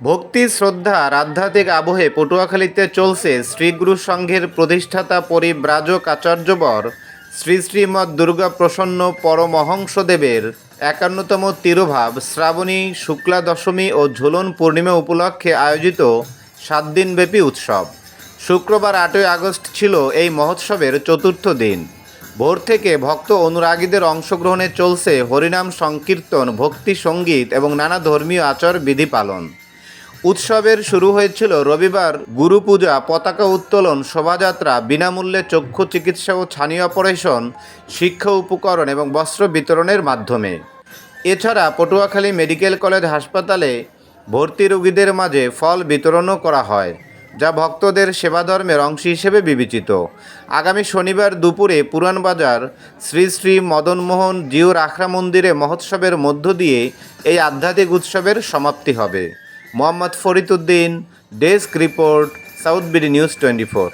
ভক্তি শ্রদ্ধার আধ্যাত্মিক আবহে পটুয়াখালীতে চলছে শ্রীগুরু সংঘের প্রতিষ্ঠাতা পরিব্রাজক আচার্যবর শ্রী শ্রীমৎ দুর্গা প্রসন্ন পরমহংসদেবের একান্নতম তিরোভাব শ্রাবণী, শুক্লা দশমী ও ঝুলন পূর্ণিমা উপলক্ষে আয়োজিত সাত দিনব্যাপী উৎসব। শুক্রবার আটই আগস্ট ছিল এই মহোৎসবের চতুর্থ দিন। ভোর থেকে ভক্ত অনুরাগীদের অংশগ্রহণে চলছে হরিনাম সংকীর্তন, ভক্তি, সংগীত এবং নানা ধর্মীয় আচার বিধি পালন। উৎসবের শুরু হয়েছিল রবিবার। গুরু পূজা, পতাকা উত্তোলন, শোভাযাত্রা, বিনামূল্যে চক্ষু চিকিৎসা ও ছানি অপারেশন, শিক্ষা উপকরণ এবং বস্ত্র বিতরণের মাধ্যমে। এছাড়া পটুয়াখালী মেডিকেল কলেজ হাসপাতালে ভর্তি রোগীদের মাঝে ফল বিতরণও করা হয়, যা ভক্তদের সেবাধর্মের অংশ হিসেবে বিবেচিত। আগামী শনিবার দুপুরে পুরানবাজার শ্রী শ্রী মদনমোহন জিউর আখড়া মন্দিরে মহোৎসবের মধ্য দিয়ে এই আধ্যাত্মিক উৎসবের সমাপ্তি হবে। Mohammad Fariduddin desk report South BD news twenty four